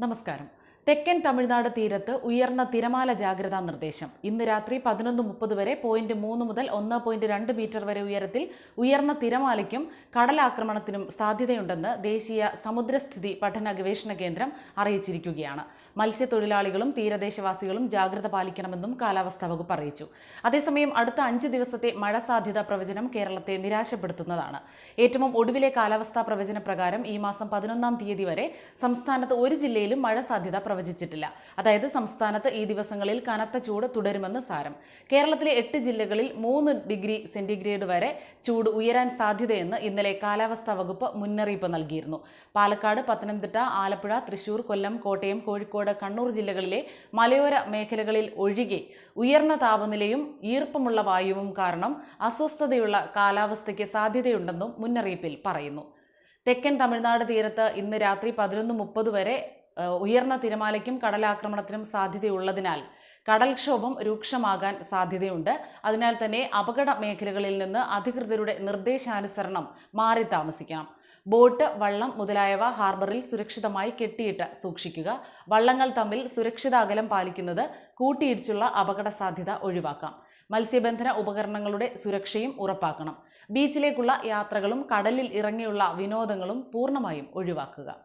നമസ്കാരം തെക്കൻ തമിഴ്നാട് തീരത്ത് ഉയർന്ന തിരമാല ജാഗ്രതാ നിർദ്ദേശം. ഇന്ന് രാത്രി പതിനൊന്ന് മുപ്പത് വരെ പോയിന്റ് മൂന്ന് മുതൽ ഒന്ന് പോയിന്റ് രണ്ട് മീറ്റർ വരെ ഉയരത്തിൽ ഉയർന്ന തിരമാലയ്ക്കും കടലാക്രമണത്തിനും സാധ്യതയുണ്ടെന്ന് ദേശീയ സമുദ്രസ്ഥിതി പഠന ഗവേഷണ കേന്ദ്രം അറിയിച്ചിരിക്കുകയാണ്. മത്സ്യത്തൊഴിലാളികളും തീരദേശവാസികളും ജാഗ്രത പാലിക്കണമെന്നും കാലാവസ്ഥാ വകുപ്പ് അറിയിച്ചു. അതേസമയം അടുത്ത അഞ്ച് ദിവസത്തെ മഴ സാധ്യത പ്രവചനം കേരളത്തെ നിരാശപ്പെടുത്തുന്നതാണ്. ഏറ്റവും ഒടുവിലെ കാലാവസ്ഥാ പ്രവചന പ്രകാരം ഈ മാസം പതിനൊന്നാം തീയതി വരെ സംസ്ഥാനത്ത് ഒരു ജില്ലയിലും മഴ സാധ്യത പ്രവചിച്ചിട്ടില്ല. അതായത് സംസ്ഥാനത്ത് ഈ ദിവസങ്ങളിൽ കനത്ത ചൂട് തുടരുമെന്ന് സാരം. കേരളത്തിലെ എട്ട് ജില്ലകളിൽ മൂന്ന് ഡിഗ്രി സെന്റിഗ്രേഡ് വരെ ചൂട് ഉയരാൻ സാധ്യതയെന്ന് ഇന്നലെ കാലാവസ്ഥാ വകുപ്പ് മുന്നറിയിപ്പ് നൽകിയിരുന്നു. പാലക്കാട് പത്തനംതിട്ട ആലപ്പുഴ തൃശൂർ കൊല്ലം കോട്ടയം കോഴിക്കോട് കണ്ണൂർ ജില്ലകളിലെ മലയോര മേഖലകളിൽ ഒഴികെ ഉയർന്ന താപനിലയും ഈർപ്പമുള്ള വായുവും കാരണം അസ്വസ്ഥതയുള്ള കാലാവസ്ഥയ്ക്ക് സാധ്യതയുണ്ടെന്നും മുന്നറിയിപ്പിൽ പറയുന്നു. തെക്കൻ തമിഴ്നാട് തീരത്ത് ഇന്ന് രാത്രി പതിനൊന്ന് മുപ്പത് വരെ ഉയർന്ന തിരമാലയ്ക്കും കടലാക്രമണത്തിനും സാധ്യതയുള്ളതിനാൽ കടൽക്ഷോഭം രൂക്ഷമാകാൻ സാധ്യതയുണ്ട്. അതിനാൽ തന്നെ അപകട മേഖലകളിൽ നിന്ന് അധികൃതരുടെ നിർദ്ദേശാനുസരണം മാറി താമസിക്കണം ബോട്ട് വള്ളം മുതലായവ ഹാർബറിൽ സുരക്ഷിതമായി കെട്ടിയിട്ട് സൂക്ഷിക്കുക. വള്ളങ്ങൾ തമ്മിൽ സുരക്ഷിത അകലം പാലിക്കുന്നത് കൂട്ടിയിടിച്ചുള്ള അപകട സാധ്യത ഒഴിവാക്കാം. മത്സ്യബന്ധന ഉപകരണങ്ങളുടെ സുരക്ഷയും ഉറപ്പാക്കണം. ബീച്ചിലേക്കുള്ള യാത്രകളും കടലിൽ ഇറങ്ങിയുള്ള വിനോദങ്ങളും പൂർണമായും ഒഴിവാക്കുക.